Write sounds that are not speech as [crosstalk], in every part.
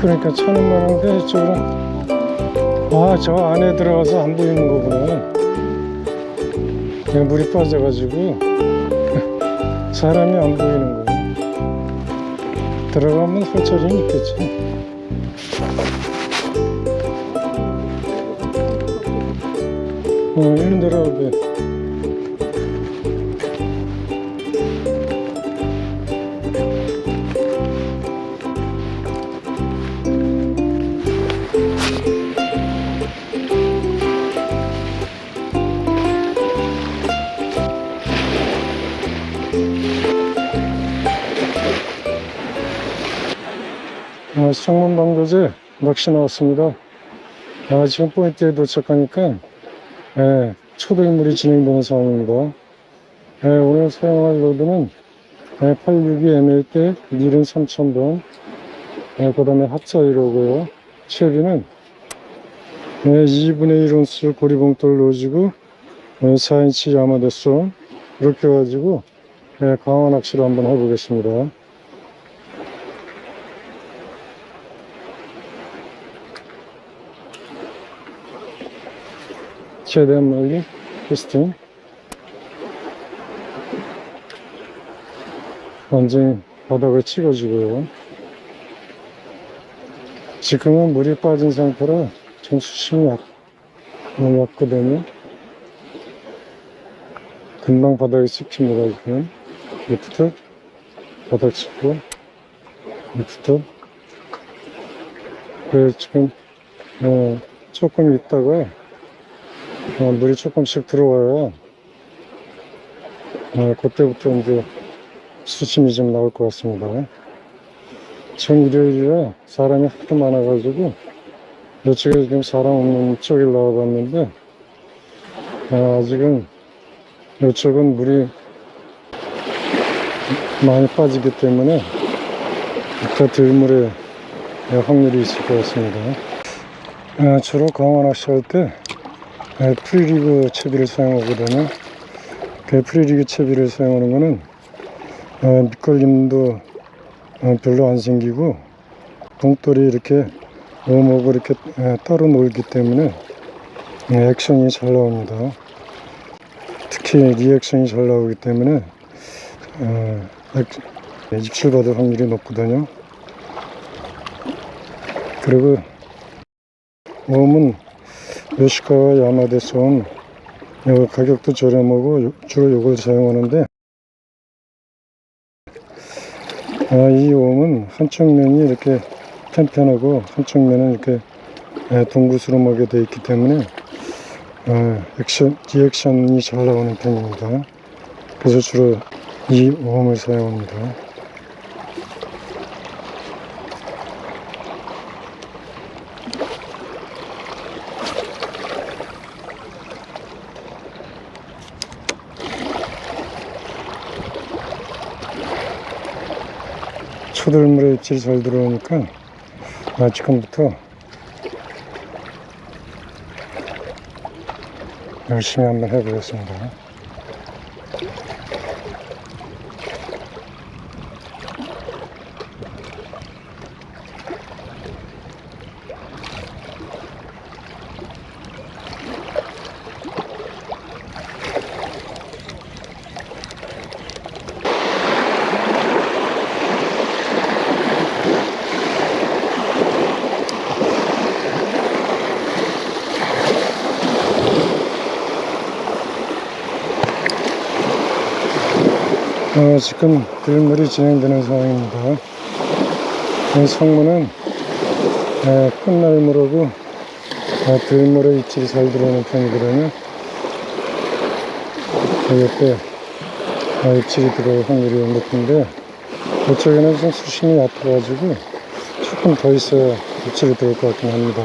그러니까 차는 많은데 이쪽으로. 아 저 안에 들어가서 안 보이는 거구나. 그냥 물이 빠져가지고. [laughs] 사람이 안 보이는 거야 들어가면 설철이 있겠지. 어 이런 데로 왜 어, 창문 방교제 낚시 나왔습니다. 아, 지금 포인트에 도착하니까 예, 초들물이 진행되는 상황입니다. 예, 오늘 사용할 로드는 예, 862 ML 때 밀은 3000번 예, 그 다음에 합사 1호고요. 채비는 예, 2분의 1온스 고리봉돌 로지고 예, 4인치 야마데송 이렇게 해가지고 예, 강화 낚시를 한번 해보겠습니다. 최대한 멀리 캐스팅. 완전히 바닥을 찍어주고요. 지금은 물이 빠진 상태라 좀 수심이 약, 너무 얕거든요. 금방 바닥에 찍힙니다 지금. 리프트 바닥 찍고 리프트 그래서 지금 어, 조금 있다가 어, 물이 조금씩 들어와요. 어, 그때부터 이제 수심이 좀 나올 것 같습니다. 전 일요일이라 사람이 하도 많아가지고 이쪽에 지금 사람 없는 쪽에 나와봤는데 아, 아직은 이쪽은 물이 많이 빠지기 때문에 이따 들물에 확률이 있을 것 같습니다. 아, 주로 강화 낚시할 때 네, 프리리그 채비를 사용하거든요. 그 프리리그 채비를 사용하는 거는 어, 밑걸림도 어, 별로 안 생기고 봉돌이 이렇게 오목을 이렇게 에, 따로 놀기 때문에 네, 액션이 잘 나옵니다. 특히 리액션이 잘 나오기 때문에 어, 액- 입출받을 확률이 높거든요. 그리고 웜은 요시카와 야마데손 요 가격도 저렴하고 요- 주로 요걸 사용하는데 아, 이 웜은 한쪽 면이 이렇게 편편하고 한쪽 면은 이렇게 예, 동구스름하게 되어 있기 때문에 아, 액션, 리액션이 잘 나오는 편입니다. 그래서 주로 이 웜을 사용합니다. 입질이 잘 들어오니까 아, 지금부터 열심히 한번 해보겠습니다. 어, 지금 들물이 진행되는 상황입니다. 이 성문은 에, 큰 날물하고 어, 들물에 입질이 잘 들어오는 편이거든요. 이때 어, 입질이 들어올 확률이 높은데 이쪽에는 좀 수심이 얕아가지고 조금 더 있어야 입질이 들어올 것 같긴 합니다.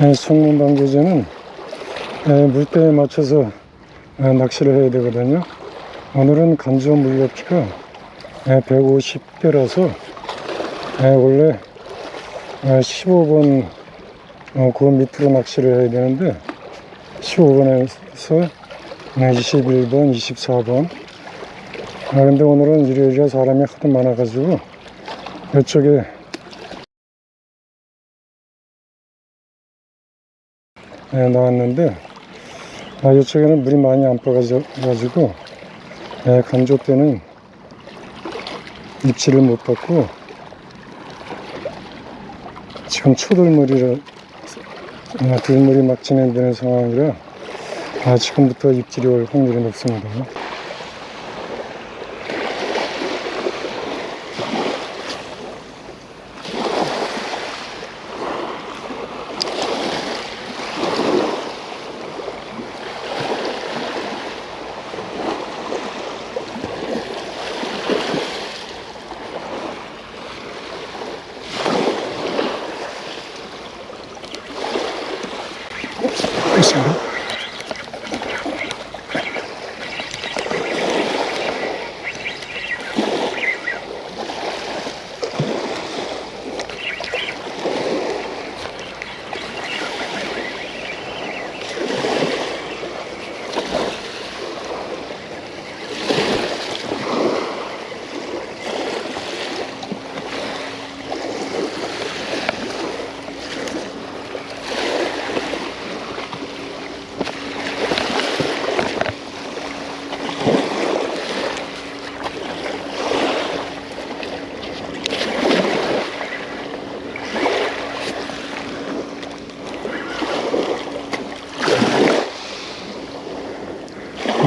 네, 성문방교제는 네, 물때에 맞춰서 네, 낚시를 해야 되거든요. 오늘은 간주 물레피가 150개라서 원래 15번 그 밑으로 낚시를 해야 되는데 15번에서 21번, 24번 아 근데 오늘은 일요일이라 사람이 하도 많아가지고 이쪽에 나왔는데 아, 이쪽에는 물이 많이 안 빠가지고 네, 간조 때는 입질을 못 받고 지금 초들물이라 아, 들물이 막 진행되는 상황이라 아, 지금부터 입질이 올 확률이 높습니다. নমস্কার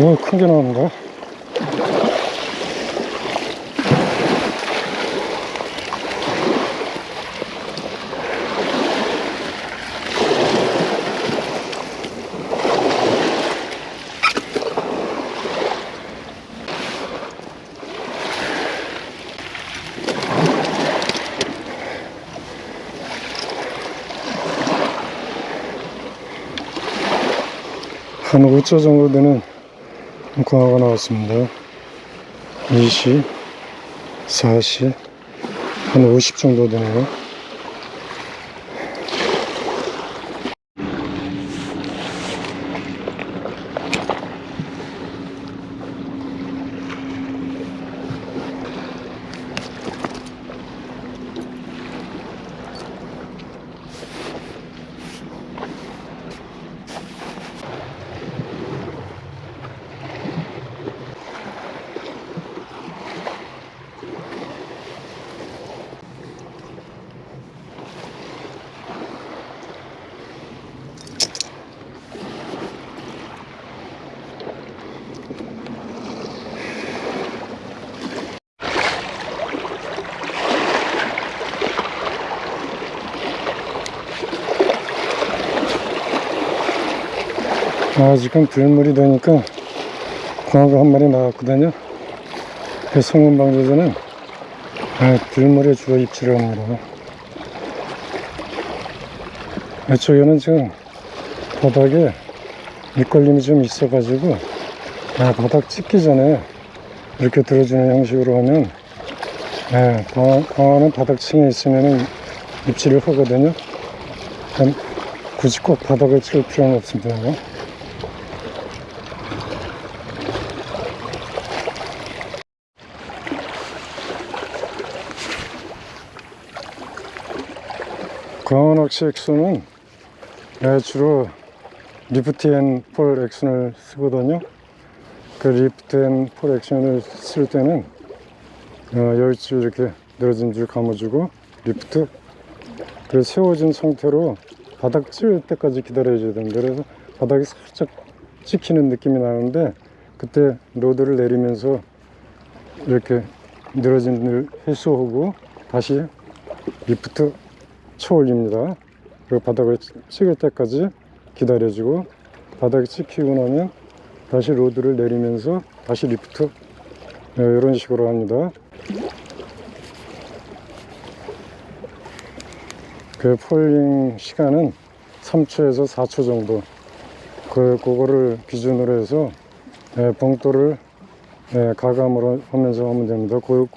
오, 큰 게 나오는가? 한 5초 정도 되는 광어가 나왔습니다. 20, 40, 한 50 정도 되네요. 아, 지금 들물이 되니까 광어가 한 마리 나왔거든요. 그 성문방조제는 아, 들물에 주로 입질을 합니다. 이쪽에는 지금 바닥에 밑걸림이 좀 있어가지고 아, 바닥 찍기 전에 이렇게 들어주는 형식으로 하면 아, 광어, 광어는 바닥층에 있으면 입질을 하거든요. 굳이 꼭 바닥을 찍을 필요는 없습니다. 광어 낚시 액션은 네, 주로 리프트 앤 폴 액션을 쓰거든요. 그 리프트 앤 폴 액션을 쓸 때는 어, 여기줄 이렇게 늘어진 줄 감아주고 리프트 그 세워진 상태로 바닥 찔 때까지 기다려줘야 됩니다. 그래서 바닥이 살짝 찍히는 느낌이 나는데 그때 로드를 내리면서 이렇게 늘어진 을 해소하고 다시 리프트 쳐 올립니다. 그리고 바닥을 찍을 때까지 기다려주고 바닥이 찍히고 나면 다시 로드를 내리면서 다시 리프트 네, 이런 식으로 합니다. 그 폴링 시간은 3초에서 4초 정도 그, 그거를 기준으로 해서 네, 봉돌을 예, 가감으로 하면서 하면 됩니다. 고,